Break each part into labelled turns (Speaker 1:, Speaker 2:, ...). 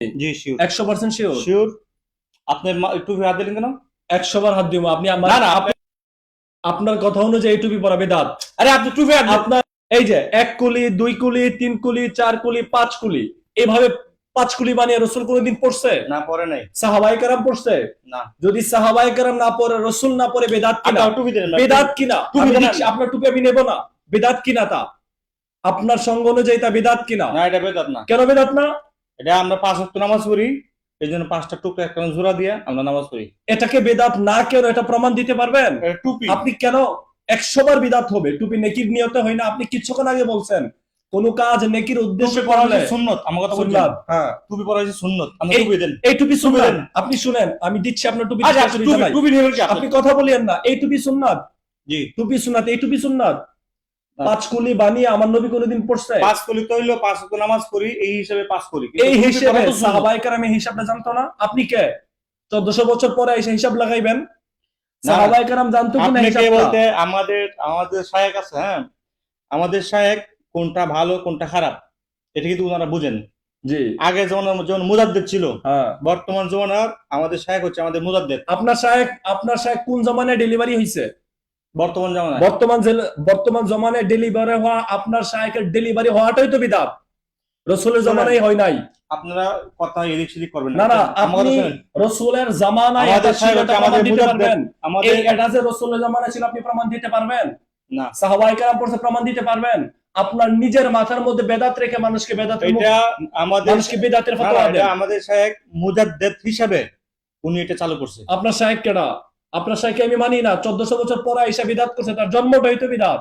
Speaker 1: জি sure
Speaker 2: একশো percent sure
Speaker 1: sure আপনার একটু হাত দিলেন কেন?
Speaker 2: একশো বার হাত দিব। আপনি আমার
Speaker 1: না না
Speaker 2: আপনার কথা অনুযায়ী টুপি পরা বেদাত
Speaker 1: আরে আপনি টু হাত দিন।
Speaker 2: আপনার এই যে এক কুলি দুই কুলি তিন কুলি চার কুলি পাঁচ কুলি এভাবে পাঁচ কুলি বানিয়ে রসুল কোনোদিন পড়ছে?
Speaker 1: না পরে নাই।
Speaker 2: সাহাবাই কারাম পড়ছে?
Speaker 1: না।
Speaker 2: যদি সাহাবাই কারাম না পড়ে রসুল না পড়ে বেদাত কিনা?
Speaker 1: টুপি।
Speaker 2: বেদাত কিনা?
Speaker 1: টুপি।
Speaker 2: আপনার টুপি আমি নেব না। বেদাত কিনা তা? আপনার সঙ্গ অনুযায়ী তা বেদাত কিনা?
Speaker 1: না এটা বেদাত না।
Speaker 2: কেন বেদাত না?
Speaker 1: এটা আমরা পাঁচ ওয়াক্ত নামাজ পড়ি এই জন্য পাঁচটা টুকরা একটা জোড়া দিয়ে আমরা নামাজ পড়ি।
Speaker 2: এটাকে বেদাত না কেন এটা প্রমাণ দিতে পারবেন?
Speaker 1: টুপি।
Speaker 2: আপনি কেন একশো বার বিদাত হবে? টুপি নেকির নিয়তে হয় না আপনি কিছুক্ষণ আগে বলছেন। কোন কাজ নেকির উদ্দেশ্যে
Speaker 1: হচ্ছে সুন্নত আমার কথা
Speaker 2: সুন্নাত, হ্যাঁ।
Speaker 1: টুপি পরা হচ্ছে সুন্নত আমরা
Speaker 2: এই-
Speaker 1: টুপি দেন।
Speaker 2: এই টুপি সুন্নাত। আপনি শুনেন আমি দিচ্ছি আপনার টুপি
Speaker 1: আচ্ছা
Speaker 2: আপনি কথা বলিয়েন না এই টুপি সুন্নাত।
Speaker 1: জি।
Speaker 2: টুপি সুন্নাত এই টুপি সুন্নাত। পাঁচ কুলি বানিয়ে আমার নবী কোনোদিন পড়ছে?
Speaker 1: পাঁচ কলি তো হইল পাঁচ নামাজ পড়ি এই হিসাবে পাঁচ করি কিন্তু
Speaker 2: এই হিসেবে। সাহাবাইকার আমি হিসাবটা জানতো না। আপনি কে? চোদ্দশো বছর পরে এসে হিসাব লাগাইবেন। সাহাবাইকার জানতো কিনা হিসাবটা।
Speaker 1: বলতে আমাদের আমাদের শায়েক আছে হ্যাঁ? আমাদের শায়েক কোনটা ভালো কোনটা খারাপ এটা কিন্তু ওনারা বুঝেন।
Speaker 2: জি।
Speaker 1: আগে যেমন যেমন মুজাদ্দেদ ছিল
Speaker 2: হ্যাঁ।
Speaker 1: বর্তমান জমানার আমাদের শায়েক হচ্ছে আমাদের মুজাদ্দেদ।
Speaker 2: আপনার সাহেব আপনার সাহেব কোন জমানায় ডেলিভারি হয়েছে
Speaker 1: বর্তমান জমানায়?
Speaker 2: বর্তমান বর্তমান জমানায় ডেলিভারি হওয়া আপনার সাহেবের ডেলিভারি হওয়াটাই তো বিদাত। রসুলের জমানায় হয় নাই।
Speaker 1: আপনারা কথা এদিক সেদিক করবেন
Speaker 2: না। না আপনি রসুলের জামানায়
Speaker 1: আমাদের আমাদের
Speaker 2: দিতে পারবেন।
Speaker 1: আমাদের
Speaker 2: এটা যে রসুলের জামানায় ছিল আপনি প্রমাণ দিতে পারবেন?
Speaker 1: না।
Speaker 2: কালাম পড়ছে প্রমাণ দিতে পারবেন? আপনার নিজের মাথার মধ্যে বেদাত রেখে মানুষকে বেদাতের মুখ-
Speaker 1: এটা আমাদের
Speaker 2: মানুষকে বেদাতের ফতোয়া দেন।
Speaker 1: আমাদের শায়েক মুজাদ্দেদ হিসাবে উনি এটা চালু করছে।
Speaker 2: আপনার সাহেব কেডা? আপনার সাহেবকে আমি মানি না, চোদ্দশো বছর পরে এসে বিদাত করছে, তার জন্মটাই তো বিদাত।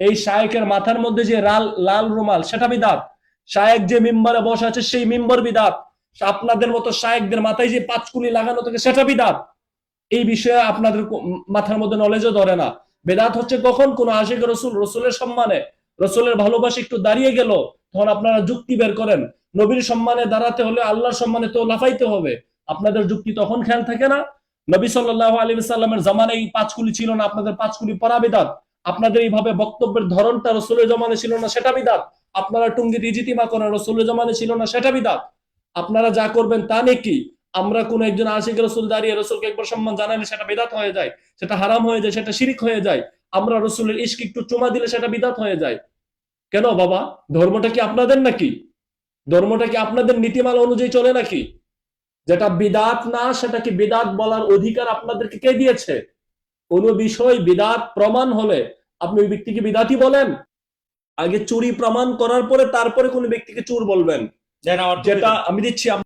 Speaker 2: এই শায়েকের মাথার মধ্যে যে লাল লাল রুমাল, সেটা বিদাত। শায়েক যে মিম্বারে বসে আছে, সেই মিম্বর বিদাত। আপনাদের মতো শায়েকদের মাথায় যে পাঁচকুলি লাগানো থাকে, সেটা বিদাত। এই বিষয়ে আপনাদের মাথার মধ্যে নলেজও ধরে না। বেদাত হচ্ছে কখন? কোন আশিক রসুল, রসুলের সম্মানে। রসুলের ভালোবাসা একটু দাঁড়িয়ে গেল, তখন আপনারা যুক্তি বের করেন। নবীর সম্মানে দাঁড়াতে হলে আল্লাহর সম্মানে তো লাফাইতে হবে। আপনাদের যুক্তি তখন খেয়াল থাকে না নবী সাল্লাহ আলী সাল্লামের জামানায় এই পাঁচকুলি ছিল না, আপনাদের পাঁচকুলি পরা বিদাত। আপনাদের এইভাবে বক্তব্যের ধরনটা রসুলের জমানে ছিল না, সেটা বিদাত। আপনারা টুঙ্গির ইজিতিমা করেন, রসুলের জমানে ছিল না, সেটা বিদাত। আপনারা যা করবেন তা নেই আমরা কোন একজন আশিক রসুল দাঁড়িয়ে রসুলকে একবার সম্মান জানালে সেটা বিদাত হয়ে যায়, সেটা হারাম হয়ে যায়, সেটা শিরিক হয়ে যায়। আমরা রসুলের ইস্ক একটু চুমা দিলে সেটা বিদাত হয়ে যায়। কেন বাবা? ধর্মটা কি আপনাদের নাকি? ধর্মটা কি আপনাদের নীতিমালা অনুযায়ী চলে নাকি? যেটা বিদাত না সেটাকে বিদাত বলার অধিকার আপনাদেরকে কে দিয়েছে? কোনো বিষয় বিদাত প্রমাণ হলে আপনি ওই ব্যক্তিকে বিদাতই বলেন। আগে চুরি প্রমাণ করার পরে তারপরে কোনো ব্যক্তিকে চুর বলবেন। যেটা আমি দিচ্ছি